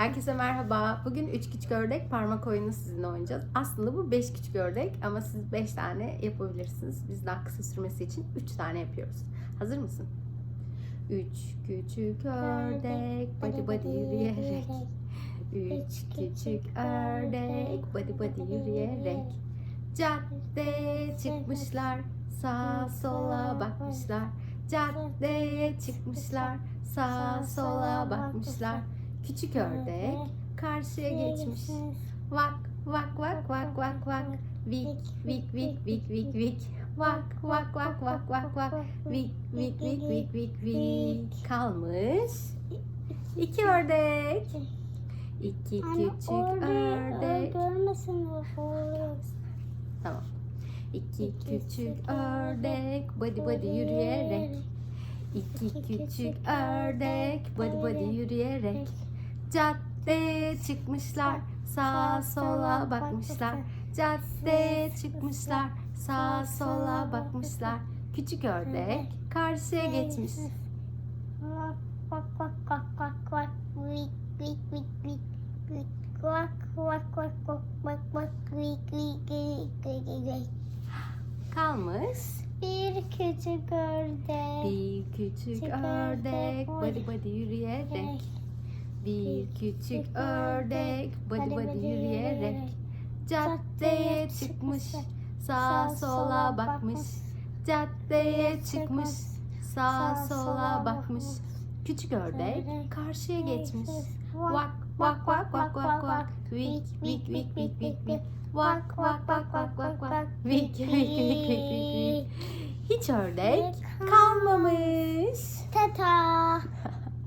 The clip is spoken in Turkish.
Herkese merhaba. Bugün 3 küçük ördek parmak oyunu sizinle oynayacağız. Aslında bu 5 küçük ördek ama siz 5 tane yapabilirsiniz. Biz daha kısa sürmesi için 3 tane yapıyoruz. Hazır mısın? 3 küçük ördek body body yürüyerek. 3 küçük ördek body body yürüyerek. Caddeye çıkmışlar, sağa sola bakmışlar. Caddeye çıkmışlar, sağa sola bakmışlar. Küçük ördek karşıya geçmiş. Vak vak vak vak vak vak. Vik vik vik vik vik vik. Vak vak vak vak vak vak. Vik vik vik vik vik vik. Kalmış. İki ördek. İki küçük ördek. Tamam. İki küçük ördek body body yürüyerek. İki küçük ördek body body yürüyerek. Caddeye çıkmışlar, sağa sola bakmışlar. Caddeye çıkmışlar, sağa sola bakmışlar. Küçük ördek karşıya geçmiş. Vik vik vik vik. Kalmış. Bir küçük ördek. Bir küçük ördek body body yürüyerek. Bir küçük ördek body body yürüyerek. Caddeye çıkmış, sağa sola bakmış. Caddeye çıkmış, sağa sola bakmış. Küçük ördek karşıya geçmiş. Vak vak vak vak vak vak. Vik vik vik vik vik vik. Vak vak vak vak vak vak. Vik vik vik vik vik vik. Hiç ördek kalmamış. Tata.